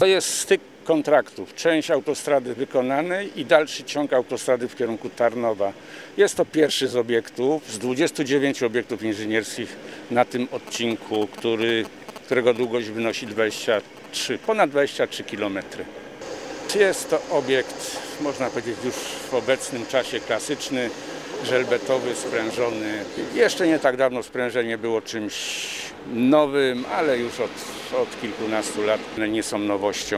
To jest styk kontraktów. Część autostrady wykonanej i dalszy ciąg autostrady w kierunku Tarnowa. Jest to pierwszy z obiektów, z 29 obiektów inżynierskich na tym odcinku, który, którego długość wynosi 23, ponad 23 km. Jest to obiekt, można powiedzieć, już w obecnym czasie klasyczny, żelbetowy, sprężony. Jeszcze nie tak dawno sprężenie było czymś nowym, ale już od, od kilkunastu lat nie są nowością.